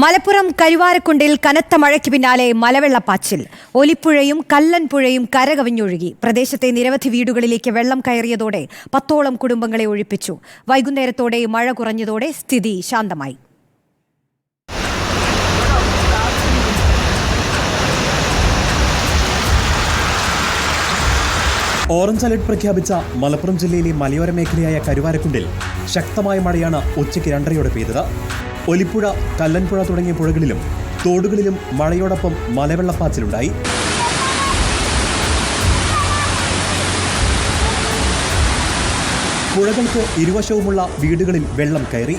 മലപ്പുറം കരുവാരക്കുണ്ടിൽ കനത്ത മഴയ്ക്ക് പിന്നാലെ മലവെള്ളപ്പാച്ചിൽ. ഒലിപ്പുഴയും കല്ലൻപുഴയും കരകവിഞ്ഞൊഴുകി. പ്രദേശത്തെ നിരവധി വീടുകളിലേക്ക് വെള്ളം കയറിയതോടെ പത്തോളം കുടുംബങ്ങളെ ഒഴിപ്പിച്ചു. വൈകുന്നേരത്തോടെ മഴ കുറഞ്ഞതോടെ സ്ഥിതി ശാന്തമായി. ഓറഞ്ച് അലർട്ട് പ്രഖ്യാപിച്ച മലപ്പുറം ജില്ലയിലെ മലയോര മേഖലയായ കരുവാരക്കുണ്ടിൽ ശക്തമായ മഴയാണ് ഉച്ചയ്ക്ക് രണ്ടരയോടെ പെയ്തത്. ഒലിപ്പുഴ കല്ലൻപുഴ തുടങ്ങിയ പുഴകളിലും തോടുകളിലും മഴയോടൊപ്പം മലവെള്ളപ്പാച്ചിലുണ്ടായി. പുഴകൾക്ക് ഇരുവശവുമുള്ള വീടുകളിൽ വെള്ളം കയറി.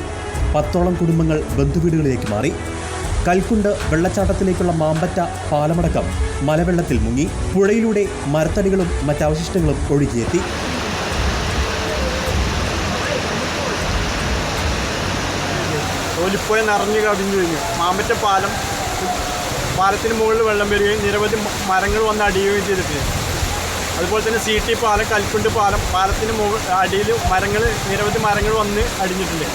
പത്തോളം കുടുംബങ്ങൾ ബന്ധുവീടുകളിലേക്ക് മാറി. കൽക്കുണ്ട് വെള്ളച്ചാട്ടത്തിലേക്കുള്ള മാമ്പറ്റ പാലമടക്കം മലവെള്ളത്തിൽ മുങ്ങി. പുഴയിലൂടെ മരത്തടികളും മറ്റവശിഷ്ടങ്ങളും ഒഴുകിയെത്തി. ഒലിപ്പുഴ നിറഞ്ഞു കവിഞ്ഞു കഴിഞ്ഞു മാമ്പറ്റ പാലം പാലത്തിന് മുകളിൽ വെള്ളം വരികയും നിരവധി മരങ്ങൾ വന്ന് അടിയുകയും ചെയ്തിട്ടുണ്ട്. അതുപോലെ തന്നെ സി ടി പാലം കൽക്കുണ്ട് പാലം പാലത്തിന് മുകൾ അടിയിൽ മരങ്ങൾ നിരവധി മരങ്ങൾ വന്ന് അടിഞ്ഞിട്ടുണ്ട്.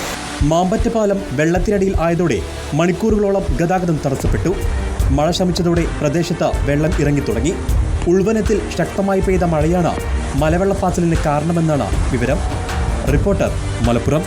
മാമ്പറ്റ പാലം വെള്ളത്തിനടിയിൽ ആയതോടെ മണിക്കൂറുകളോളം ഗതാഗതം തടസ്സപ്പെട്ടു. മഴ ശമിച്ചതോടെ പ്രദേശത്ത് വെള്ളം ഇറങ്ങിത്തുടങ്ങി ഉൾവനത്തിൽ ശക്തമായി പെയ്ത മഴയാണ് മലവെള്ളപ്പാച്ചിലിന് കാരണമെന്നാണ് വിവരം. റിപ്പോർട്ടർ മലപ്പുറം.